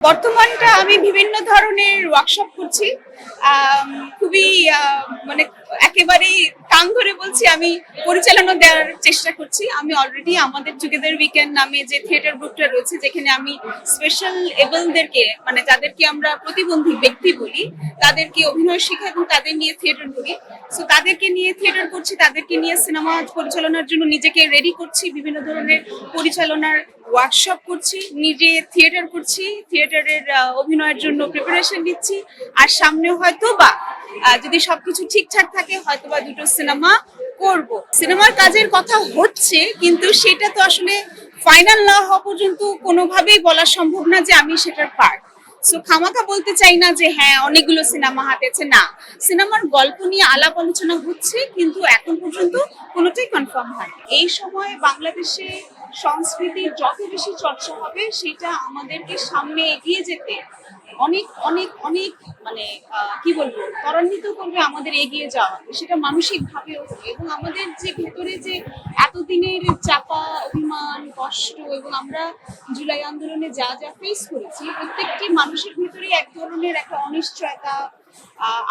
বর্তমানটা আমি বিভিন্ন ধরনের ওয়ার্কশপ করছি। খুবই মানে একেবারেই কান ধরে বলছি, আমি পরিচালনা দেওয়ার চেষ্টা করছি। আমি অলরেডি আমাদের টুগেদার উইকেন্ড নামে যে থিয়েটার গ্রুপটা রয়েছে, যেখানে আমি স্পেশাল এবলদেরকে মানে যাদেরকে আমরা প্রতিবন্ধী ব্যক্তি বলি, তাদেরকে অভিনয় শেখা এবং তাদের নিয়ে থিয়েটার করি। সো তাদেরকে নিয়ে থিয়েটার করছি, তাদেরকে নিয়ে সিনেমা পরিচালনার জন্য নিজেকে রেডি করছি, বিভিন্ন ধরনের পরিচালনার ওয়ার্কশপ করছি, নিজে থিয়েটার করছি থিয়েটারের অভিনয়ের জন্য প্রিপারেশন নিচ্ছি, আর সামনে হয়তো বা যদি সবকিছু ঠিকঠাক থাকে হয়তো বা দুটো সিনেমা করব। সিনেমার কাজের কথা হচ্ছে, কিন্তু সেটা তো আসলে ফাইনাল না হওয়া পর্যন্ত কোনোভাবেই বলা সম্ভব না যে আমি সেটার পার্ট সো খামাখা বলতে চাই না যে হ্যাঁ অনেকগুলো সিনেমা হাতেছে না, সিনেমার গল্প নিয়ে আলাপ আলোচনা হচ্ছে, কিন্তু এখন পর্যন্ত কোনোটাই কনফার্ম হয় এই সময় বাংলাদেশে সংস্কৃতির যত বেশি চর্চা হবে, সেটা আমাদেরকে সামনে এগিয়ে যেতে অনেক অনেক অনেক মানে কি বলব, ত্বরান্বিত করবে আমাদের এগিয়ে যাওয়া। সেটা মানসিক ভাবেও এবং আমাদের যে ভেতরে যে এতদিনের চাপা অভিমান, কষ্ট এবং আমরা জুলাই আন্দোলনে যা যা ফেস করেছি, প্রত্যেকটি মানুষের ভেতরে এক ধরনের একটা অনিশ্চয়তা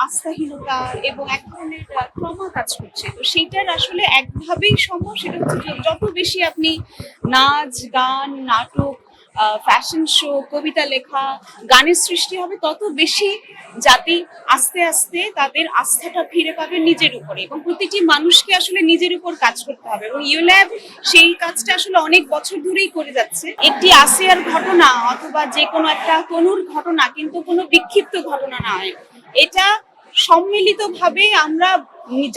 আস্থাহীনতা এবং এক ধরনের ট্রমা কাজ করছে। তো সেইটার আসলে একভাবেই সম্ভব, সেটা হচ্ছে যত বেশি আপনি নাচ, গান, নাটক ফ্যাশন শো কবিতা লেখা, গানের সৃষ্টি হবে, তত বেশি জাতি আস্তে আস্তে তাদের আস্থাটা ফিরে পাবে নিজের উপরে এবং প্রতিটি মানুষকে আসলে নিজের উপর কাজ করতে হবে এবং ইউল্যাব সেই কাজটা আসলে অনেক বছর ধরেই করে যাচ্ছে। একটি আসিয়ার ঘটনা অথবা যে কোনো একটা তনুর ঘটনা কিন্তু কোনো বিক্ষিপ্ত ঘটনা নয়। এটা সম্মিলিতভাবে আমরা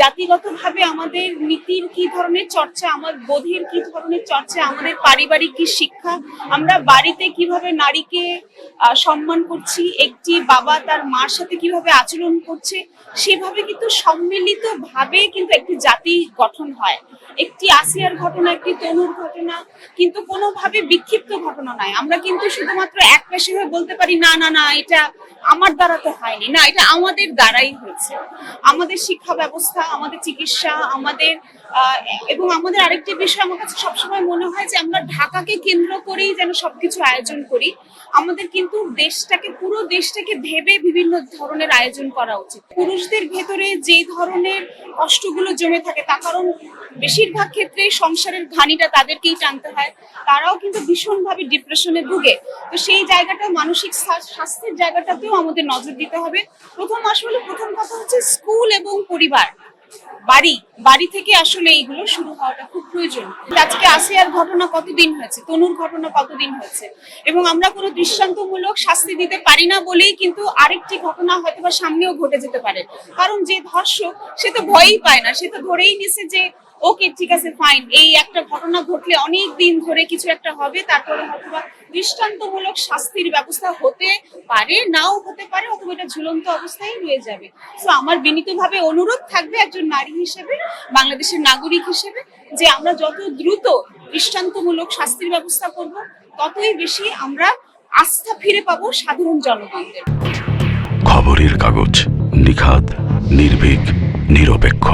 জাতিগতভাবে আমাদের নীতির কি ধরনের চর্চা, আমার বোধের কি ধরনের চর্চা, আমাদের পারিবারিক কি শিক্ষা, আমরা বাড়িতে কীভাবে নারীকে সম্মান করছি, একটি বাবা তার মার সাথে কীভাবে আচরণ করছে, সেভাবে কিন্তু সম্মিলিত ভাবে কিন্তু একটি জাতি গঠন হয়। একটি আসিয়ার ঘটনা, একটি তনুর ঘটনা, কিন্তু কোনোভাবে বিক্ষিপ্ত ঘটনা নয়। আমরা কিন্তু শুধুমাত্র এক পেশে হয়ে বলতে পারি, না না না, এটা আমার দ্বারা তো হয়নি। না, এটা আমাদের দ্বারাই হয়েছে। আমাদের শিক্ষা ব্যবস্থা আমাদের চিকিৎসা, আমাদের এবং আমাদের আরেকটি বিষয় আমার কাছে সবসময় মনে হয় যে আমরা ঢাকাকে কেন্দ্র করেই যেন সবকিছু আয়োজন করি। আমাদের কিন্তু দেশটাকে, পুরো দেশটাকে ভেবে বিভিন্ন ধরনের আয়োজন করা উচিত। পুরুষদের ভেতরে যে ধরনের কষ্টগুলো জমে থাকে তা কারণ বেশিরভাগ ক্ষেত্রে সংসারের ঘানিটা তাদেরকেই টানতে হয়। তারাও কিন্তু ভীষণভাবে ডিপ্রেশনে ভুগে। তো সেই জায়গাটা মানসিক স্বাস্থ্যের জায়গাটাতেও আমাদের নজর দিতে হবে। প্রথম আসলে, প্রথম কথা হচ্ছে স্কুল এবং পরিবার। বাড়ি বাড়ি থেকে আসলে এইগুলো শুরু হওয়াটা খুব প্রয়োজন। আজকে আর ঘটনা কতদিন হয়েছে? তনুর ঘটনা কতদিন হয়েছে? এবং আমরা কোনো দৃষ্টান্তমূলক শাস্তি দিতে পারি না বলেই কিন্তু আরেকটি ঘটনা হয়তো বা সামনেও ঘটে যেতে পারে। কারণ যে ধর্ষক, সে তো ভয়ই পায় না। সে তো ধরেই নিছে যে ওকে, ঠিক আছে ফাইন এই একটা ঘটনা ঘটলে অনেক দিন ধরে কিছু একটা হবে, তারপরে হয়তো বা দৃষ্টান্তমূলক শাস্তির ব্যবস্থা হতে পারে, নাও হতে পারে, অথবা এটা ঝুলন্ত অবস্থায় রয়ে যাবে। তো আমার বিনীতভাবে অনুরোধ থাকবে একজন নারী হিসেবে, বাংলাদেশের নাগরিক হিসেবে, যে আমরা যত দ্রুত দৃষ্টান্তমূলক শাস্তির ব্যবস্থা করব, ততই বেশি আমরা আস্থা ফিরে পাবো সাধারণ জনগণদের। খবরের কাগজ নিখাত নির্ভীক, নিরপেক্ষ।